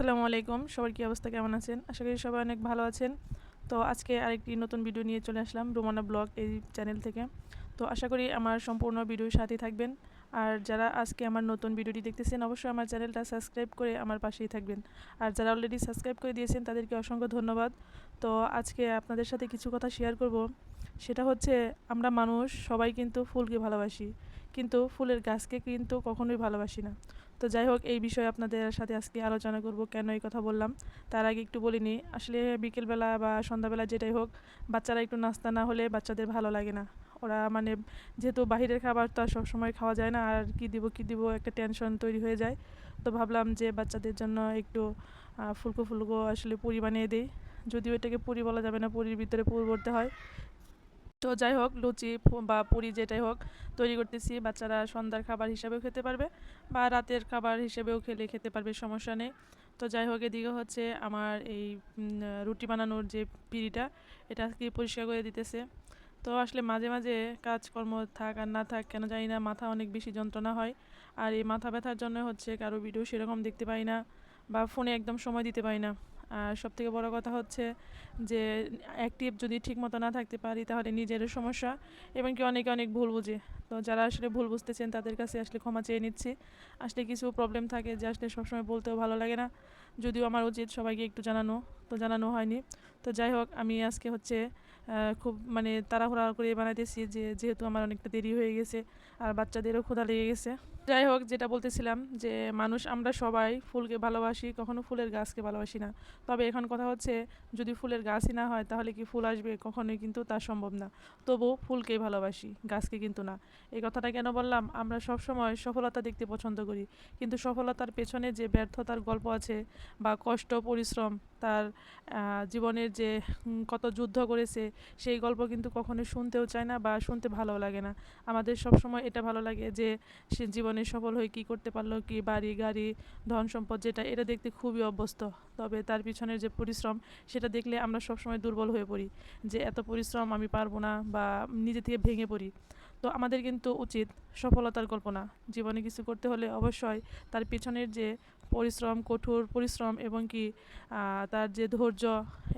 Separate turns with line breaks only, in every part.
আসসালামু আলাইকুম। সবার কী অবস্থা, কেমন আছেন? আশা করি সবাই অনেক ভালো আছেন। তো আজকে আরেকটি নতুন ভিডিও নিয়ে চলে আসলাম, রোমানা ব্লগ এই চ্যানেল থেকে। তো আশা করি আমার সম্পূর্ণ ভিডিওর সাথেই থাকবেন। আর যারা আজকে আমার নতুন ভিডিওটি দেখতেছেন, অবশ্যই আমার চ্যানেলটা সাবস্ক্রাইব করে আমার পাশেই থাকবেন। আর যারা অলরেডি সাবস্ক্রাইব করে দিয়েছেন, তাদেরকে অসংখ্য ধন্যবাদ। তো আজকে আপনাদের সাথে কিছু কথা শেয়ার করব। সেটা হচ্ছে, আমরা মানুষ সবাই কিন্তু ফুলকে ভালোবাসি। কিন্তু ফুলের গাছকে কিন্তু কখনোই ভালোবাসি না। তো যাই হোক, এই বিষয়ে আপনাদের সাথে আজকে আলোচনা করব কেন এই কথা বললাম। তার আগে একটু বলিনি, আসলে বিকেলবেলা বা সন্ধ্যাবেলা যেটাই হোক, বাচ্চারা একটু নাস্তা না হলে বাচ্চাদের ভালো লাগে না। ওরা মানে যেহেতু বাহিরের খাবার তো আর সবসময় খাওয়া যায় না, আর কী দিব কী দিব একটা টেনশন তৈরি হয়ে যায়। তো ভাবলাম যে বাচ্চাদের জন্য একটু ফুলকো ফুলকো আসলে পুরি বানিয়ে দিই। যদিও এটাকে পুরি বলা যাবে না, পুরীর ভিতরে পুর করতে হয়। তো যাই হোক, লুচি বা পুরি যেটাই হোক তৈরি করতেছি। বাচ্চারা সন্ধ্যার খাবার হিসাবেও খেতে পারবে বা রাতের খাবার হিসেবেও খেলে খেতে পারবে, সমস্যা নেই। তো যাই হোক, এদিকে হচ্ছে আমার এই রুটি বানানোর যে পিড়িটা, এটা আজকে পরিষ্কার করে দিতেছে। তো আসলে মাঝে মাঝে কাজকর্ম থাক আর না থাক, কেন জানি না, মাথা অনেক বেশি যন্ত্রণা হয়। আর এই মাথা ব্যথার জন্য হচ্ছে কারও ভিডিও সেরকম দেখতে পাই না বা ফোনে একদম সময় দিতে পারি না। আর সবথেকে বড় কথা হচ্ছে যে অ্যাক্টিভ যদি ঠিক মতো না থাকতে পারি তাহলে নিজেরও সমস্যা। এবং কি অনেকে অনেক ভুল বুঝে। তো যারা আসলে ভুল বুঝতেছেন তাদের কাছে আসলে ক্ষমা চেয়ে নিচ্ছি। আসলে কিছু প্রবলেম থাকে যে আসলে সবসময় বলতেও ভালো লাগে না। যদিও আমার উচিত সবাইকে একটু জানানো, তো জানানো হয়নি। তো যাই হোক, আমি আজকে হচ্ছে খুব মানে তাড়াহুড়া করে বানাইতেছি যে, যেহেতু আমার অনেকটা দেরি হয়ে গেছে, আর বাচ্চাদেরও ক্ষুধা লেগে গেছে। যাই হোক, যেটা বলতেছিলাম যে মানুষ, আমরা সবাই ফুলকে ভালোবাসি, কখনো ফুলের গাছকে ভালোবাসি না। তবে এখন কথা হচ্ছে, যদি ফুলের গাছই না হয়, তাহলে কি ফুল আসবে? কখনোই কিন্তু তা সম্ভব না। তবু ফুলকেই ভালোবাসি, গাছকে কিন্তু না। এই কথাটা কেন বললাম? আমরা সব সময় সফলতা দেখতে পছন্দ করি। কিন্তু সফলতার পেছনে যে ব্যর্থতার গল্প আছে বা কষ্ট, পরিশ্রম, তার জীবনের যে কত যুদ্ধ করেছে, সেই গল্প কিন্তু কখনোই শুনতেও চায় না বা শুনতে ভালো লাগে না। আমাদের সব সময় এটা ভালো লাগে যে, সে জীবনে সফল হয়ে কী করতে পারল, কি বাড়ি, গাড়ি, ধন সম্পদ যেটা, এটা দেখতে খুবই অভ্যস্ত। তবে তার পিছনের যে পরিশ্রম, সেটা দেখলে আমরা সবসময় দুর্বল হয়ে পড়ি যে এত পরিশ্রম আমি পারব না বা নিজে থেকে ভেঙে পড়ি। তো আমাদের কিন্তু উচিত সফলতার কল্পনা। জীবনে কিছু করতে হলে অবশ্যই তার পিছনের যে পরিশ্রম, কঠোর পরিশ্রম এবং কি তার যে ধৈর্য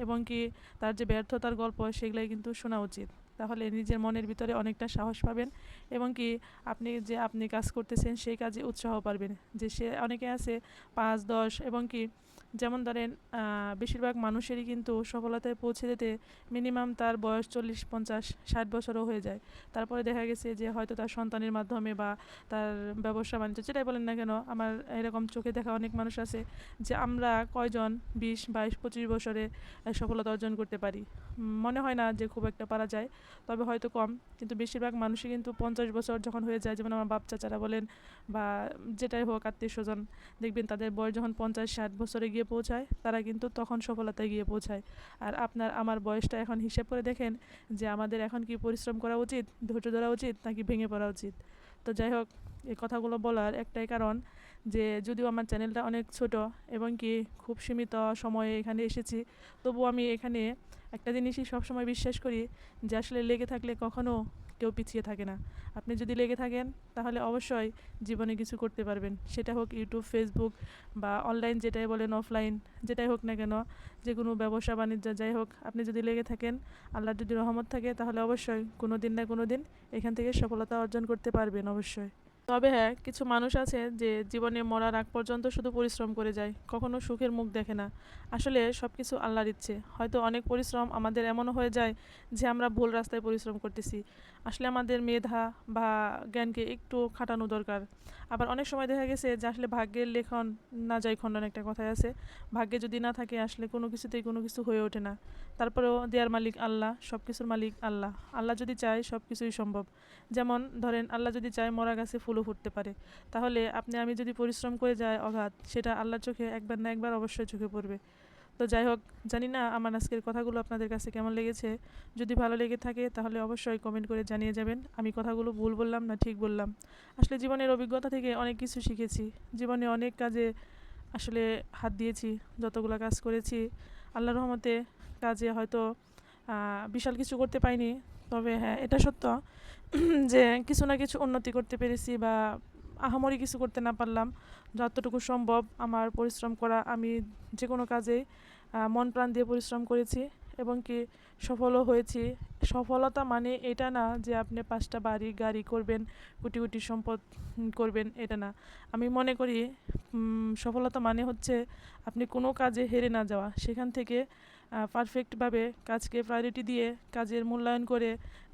এবং কি, তার যে ব্যর্থতার গল্প, সেগুলাই কিন্তু শোনা উচিত। তাহলে নিজের মনের ভিতরে অনেকটা সাহস পাবেন এবং কি আপনি যে আপনি কাজ করতেছেন সেই কাজে উৎসাহ পাবেন। যে সে অনেকে আছে পাঁচ, দশ এবং কি যেমন ধরেন বেশিরভাগ মানুষেরই কিন্তু সফলতায় পৌঁছে যেতে মিনিমাম তার বয়স চল্লিশ, পঞ্চাশ, ষাট বছরও হয়ে যায়। তারপরে দেখা গেছে যে হয়তো তার সন্তানের মাধ্যমে বা তার ব্যবসা বাণিজ্য যেটাই বলেন না কেন, আমার এরকম চোখে দেখা অনেক মানুষ আছে যে আমরা কয়জন বিশ, বাইশ, পঁচিশ বছরে সফলতা অর্জন করতে পারি। মনে হয় না যে খুব একটা পারা যায়, তবে হয়তো কম। কিন্তু বেশিরভাগ মানুষই কিন্তু পঞ্চাশ বছর যখন হয়ে যায়, যেমন আমার বাপ চাচারা বলেন বা যেটাই হোক আত্মীয় স্বজন, দেখবেন তাদের বয়স যখন পঞ্চাশ, ষাট বছরে গিয়ে পৌঁছায়, তারা কিন্তু তখন সফলতায় গিয়ে পৌঁছায়। আর আপনার, আমার বয়সটা এখন হিসেব করে দেখেন যে আমাদের এখন কি পরিশ্রম করা উচিত, ধৈর্য ধরা উচিত, নাকি ভেঙে পড়া উচিত? তো যাই হোক, এই কথাগুলো বলার একটাই কারণ যে যদিও আমার চ্যানেলটা অনেক ছোট এবং কি খুব সীমিত সময়ে এখানে এসেছি তবু আমি এখানে একটা জিনিসই সবসময় বিশ্বাস করি যে আসলে লেগে থাকলে কখনও কেউ পিছিয়ে থাকে না। আপনি যদি লেগে থাকেন, তাহলে অবশ্যই জীবনে কিছু করতে পারবেন। সেটা হোক ইউটিউব ফেসবুক বা অনলাইন যেটাই বলেন অফলাইন যেটাই হোক না কেন যে কোনো ব্যবসা বাণিজ্য যাই হোক, আপনি যদি লেগে থাকেন আল্লাহ যদি রহমত থাকে, তাহলে অবশ্যই কোনো দিন না কোনো দিন এখান থেকে সফলতা অর্জন করতে পারবেন অবশ্যই। তবে হ্যাঁ কিছু মানুষ আছে যে জীবনে মরার আগ পর্যন্ত শুধু পরিশ্রম করে যায়, কখনো সুখের মুখ দেখে না। আসলে সব কিছু আল্লাহর ইচ্ছে। হয়তো অনেক পরিশ্রম আমাদের এমনও হয়ে যায় যে আমরা ভুল রাস্তায় পরিশ্রম করতেছি। আসলে আমাদের মেধা বা জ্ঞানকে একটু খাটানো দরকার। আবার অনেক সময় দেখা গেছে যে আসলে ভাগ্যের লেখন না যায় খণ্ডন একটা কথাই আছে, ভাগ্যে যদি না থাকে আসলে কোনো কিছুতেই কোনো কিছু হয়ে ওঠে না। তারপরেও দেয়ার মালিক আল্লাহ সব কিছুর মালিক আল্লাহ। আল্লাহ যদি চায় সব কিছুই সম্ভব। যেমন ধরেন আল্লাহ যদি চায় মরা গাছে ফুলও ফুটতে পারে। তাহলে আপনি, আমি যদি পরিশ্রম করে যায় অগাধ, সেটা আল্লাহর চোখে একবার না একবার অবশ্যই চোখে পড়বে। তো যাই হোক, জানি না আমার আজকের কথাগুলো আপনাদের কাছে কেমন লেগেছে। যদি ভালো লেগে থাকে, তাহলে অবশ্যই কমেন্ট করে জানিয়ে যাবেন। আমি কথাগুলো ভুল বললাম না ঠিক বললাম? আসলে জীবনের অভিজ্ঞতা থেকে অনেক কিছু শিখেছি। জীবনে অনেক কাজে আসলে হাত দিয়েছি, যতগুলো কাজ করেছি। আল্লাহ রহমতে কাজে হয়তো বিশাল কিছু করতে পাইনি। তবে হ্যাঁ এটা সত্য যে কিছু না কিছু উন্নতি করতে পেরেছি বা আহামরি কিছু করতে না পারলাম। যতটুকু সম্ভব আমার পরিশ্রম করা, আমি যে কোনো কাজে মন প্রাণ দিয়ে পরিশ্রম করেছি এবং কি সফলও হয়েছি। সফলতা মানে এটা না যে আপনি পাঁচটা বাড়ি, গাড়ি করবেন, কোটি কোটি সম্পদ করবেন, এটা না। আমি মনে করি সফলতা মানে হচ্ছে আপনি কোনো কাজে হেরে না যাওয়া। সেখান থেকে পারফেক্টভাবে কাজকে প্রায়োরিটি দিয়ে কাজের মূল্যায়ন করে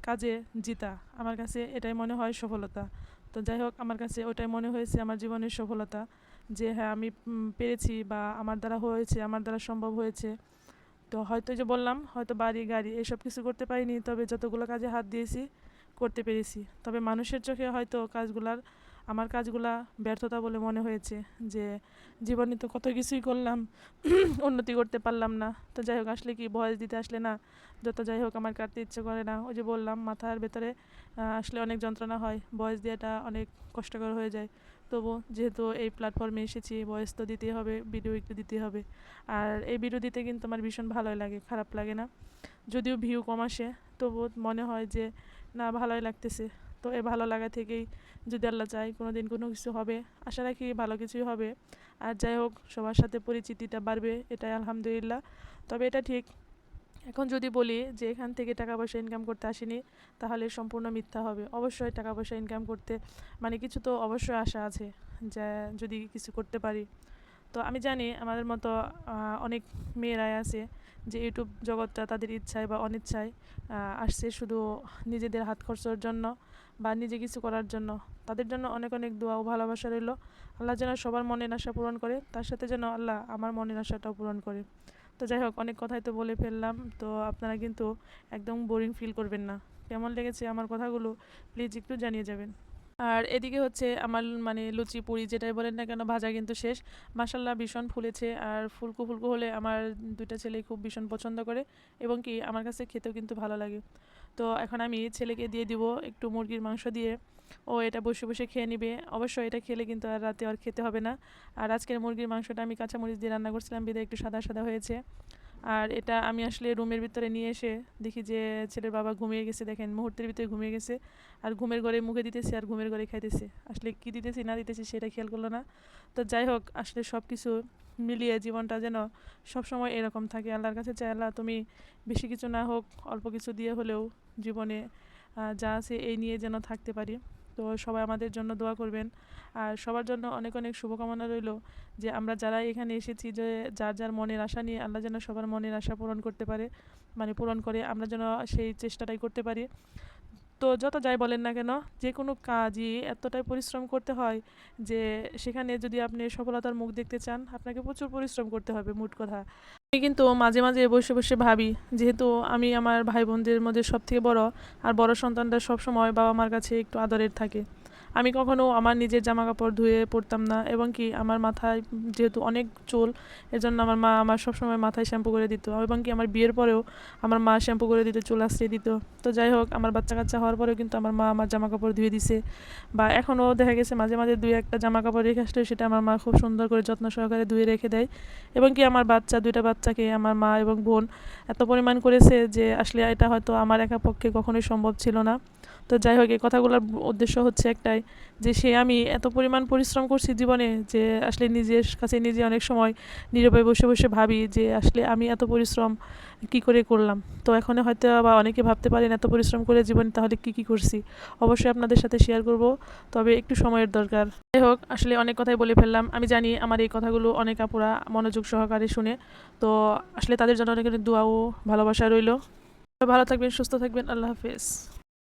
কাজে জিতা। আমার কাছে এটাই মনে হয় সফলতা। তো যাই হোক আমার কাছে ওটাই মনে হয়েছে, আমার জীবনের সফলতা যে হ্যাঁ আমি পেরেছি বা আমার দ্বারা হয়েছে, আমার দ্বারা সম্ভব হয়েছে। তো হয়তো যে বললাম, হয়তো বাড়ি, গাড়ি, এসব কিছু করতে পারিনি, তবে যতগুলো কাজে হাত দিয়েছি, করতে পেরেছি। তবে মানুষের চোখে হয়তো কাজগুলার আমার কাজগুলা ব্যর্থতা বলে মনে হয়েছে যে জীবনে তো কত কিছুই করলাম, উন্নতি করতে পারলাম না। তো যাই হোক, আসলে কি ভয়েস দিতে আসলে না, যত যাই হোক, আমার কাটতে ইচ্ছে করে না। ওই যে বললাম, মাথার ভেতরে আসলে অনেক যন্ত্রণা হয় ভয়েস দেওয়াটা অনেক কষ্টকর হয়ে যায়। তবু যেহেতু এই প্ল্যাটফর্মে এসেছি ভয়েস তো দিতেই হবে ভিডিও একটু দিতে হবে। আর এই ভিডিও দিতে কিন্তু আমার ভীষণ ভালোই লাগে, খারাপ লাগে না। যদিও ভিউ কম আসে তবু মনে হয় যে, না, ভালোই লাগতেছে। তো এ ভালো লাগা থেকেই যদি আল্লাহ চায় কোনো দিন কোনো কিছু হবে। আশা রাখি ভালো কিছুই হবে। আর যাই হোক, সবার সাথে পরিচিতিটা বাড়বে, এটাই আলহামদুলিল্লাহ। তবে এটা ঠিক। এখন যদি বলি যে এখান থেকে টাকা পয়সা ইনকাম করতে আসিনি, তাহলে সম্পূর্ণ মিথ্যা হবে। অবশ্যই টাকা পয়সা ইনকাম করতে মানে কিছু তো অবশ্যই আশা আছে যে যদি কিছু করতে পারি। তো আমি জানি আমাদের মতো অনেক মেয়েরাই আছে। যে ইউটিউব জগৎটা তাদের ইচ্ছায় বা অনিচ্ছায় আসছে শুধু নিজেদের হাত খরচের জন্য বা নিজে কিছু করার জন্য। তাদের জন্য অনেক অনেক দোয়া ও ভালোবাসা রইল। আল্লাহ যেন সবার মনের আশা পূরণ করে, তার সাথে যেন আল্লাহ আমার মনের আশাটাও পূরণ করে। তো যাই হোক, অনেক কথাই তো বলে ফেললাম। তো আপনারা কিন্তু একদম বোরিং ফিল করবেন না। কেমন লেগেছে আমার কথাগুলো প্লিজ একটু জানিয়ে যাবেন। আর এদিকে হচ্ছে আমার মানে লুচি, পুরি যেটাই বলেন না কেন, ভাজা কিন্তু শেষ। মাসাল্লাহ ভীষণ ফুলেছে আর ফুলকো ফুলকো হলে আমার দুইটা ছেলে খুব ভীষণ পছন্দ করে এবং কি আমার কাছে খেতেও কিন্তু ভালো লাগে। তো এখন আমি ছেলেকে দিয়ে দিব একটু মুরগির মাংস দিয়ে। ও এটা বসে বসে খেয়ে নিবে। অবশ্যই এটা খেলে কিন্তু আর রাতে আর খেতে হবে না। আর আজকের মুরগির মাংসটা আমি কাঁচামরিচ দিয়ে রান্না করছিলাম বিদে একটু সাদা সাদা হয়েছে। আর এটা আমি আসলে রুমের ভিতরে নিয়ে এসে দেখি যে ছেলের বাবা ঘুমিয়ে গেছে, দেখেন মুহূর্তের ভিতরে ঘুমিয়ে গেছে আর ঘুমের ঘরে মুখে দিতেছি আর ঘুমের ঘরে খাইতেছে। আসলে কী দিতেছি, না দিতেছি সেটা খেয়াল করল না। তো যাই হোক, আসলে সব কিছু মিলিয়ে জীবনটা যেন সব সময় এরকম থাকে। আল্লাহর কাছে চাই, আল্লাহ তুমি বেশি কিছু না হোক, অল্প কিছু দিয়ে হলেও জীবনে যা আছে এই নিয়ে যেন থাকতে পারি। তো সবাই আমাদের জন্য দোয়া করবেন। আর সবার জন্য অনেক অনেক শুভকামনা রইল যে আমরা যারা এখানে এসেছি যে যার যার মনের আশা নিয়ে আল্লাহ যেন সবার মনের আশা পূরণ করতে পারে মানে পূরণ করে আমরা যেন সেই চেষ্টাটাই করতে পারি। তো যত যাই বলেন না কেন যে কোনো কাজই এতটাই পরিশ্রম করতে হয় যে সেখানে যদি আপনি সফলতার মুখ দেখতে চান, আপনাকে প্রচুর পরিশ্রম করতে হবে, মোট কথা। আমি কিন্তু মাঝে মাঝে বসে বসে ভাবি, যেহেতু আমি আমার ভাই বোনদের মধ্যে সব থেকে বড়, আর বড় সন্তানটা সবসময় বাবা মার কাছে একটু আদরের থাকে। আমি কখনো আমার নিজের জামা কাপড় ধুয়ে পরতাম না এবং কি আমার মাথায় যেহেতু অনেক চুল, এজন্য আমার মা আমার সবসময় মাথায় শ্যাম্পু করে দিত এবং কি আমার বিয়ের পরেও আমার মা শ্যাম্পু করে দিত, চুল আশ্রিয়ে দিত। তো যাই হোক, আমার বাচ্চা কাচ্চা হওয়ার পরেও কিন্তু আমার মা আমার জামা কাপড় ধুয়ে দিছে বা এখনও দেখা গেছে মাঝে মাঝে দুই একটা জামা কাপড় রেখে আসলে সেটা আমার মা খুব সুন্দর করে যত্ন সহকারে ধুয়ে রেখে দেয় এবং কি আমার বাচ্চা, দুইটা বাচ্চাকে আমার মা এবং বোন এত পরিমাণ করেছে যে আসলে এটা হয়তো আমার একা পক্ষে কখনোই সম্ভব ছিল না। তো যাই হোক, এই কথাগুলোর উদ্দেশ্য হচ্ছে একটাই যে সে আমি এত পরিমাণ পরিশ্রম করছি জীবনে যে আসলে নিজের কাছে নিজে অনেক সময় নীরবে বসে বসে ভাবি যে আসলে আমি এত পরিশ্রম কি করে করলাম। তো এখন হয়তো বা অনেকে ভাবতে পারেন এত পরিশ্রম করে জীবনে তাহলে কি কি করছি? অবশ্যই আপনাদের সাথে শেয়ার করব, তবে একটু সময়ের দরকার। যাই হোক, আসলে অনেক কথাই বলে ফেললাম। আমি জানি আমার এই কথাগুলো অনেক আপুরা মনোযোগ সহকারে শুনে। তো আসলে তাদের জন্য অনেক অনেক দোয়া ও ভালোবাসা রইল। ভালো থাকবেন, সুস্থ থাকবেন, আল্লাহ হাফেজ।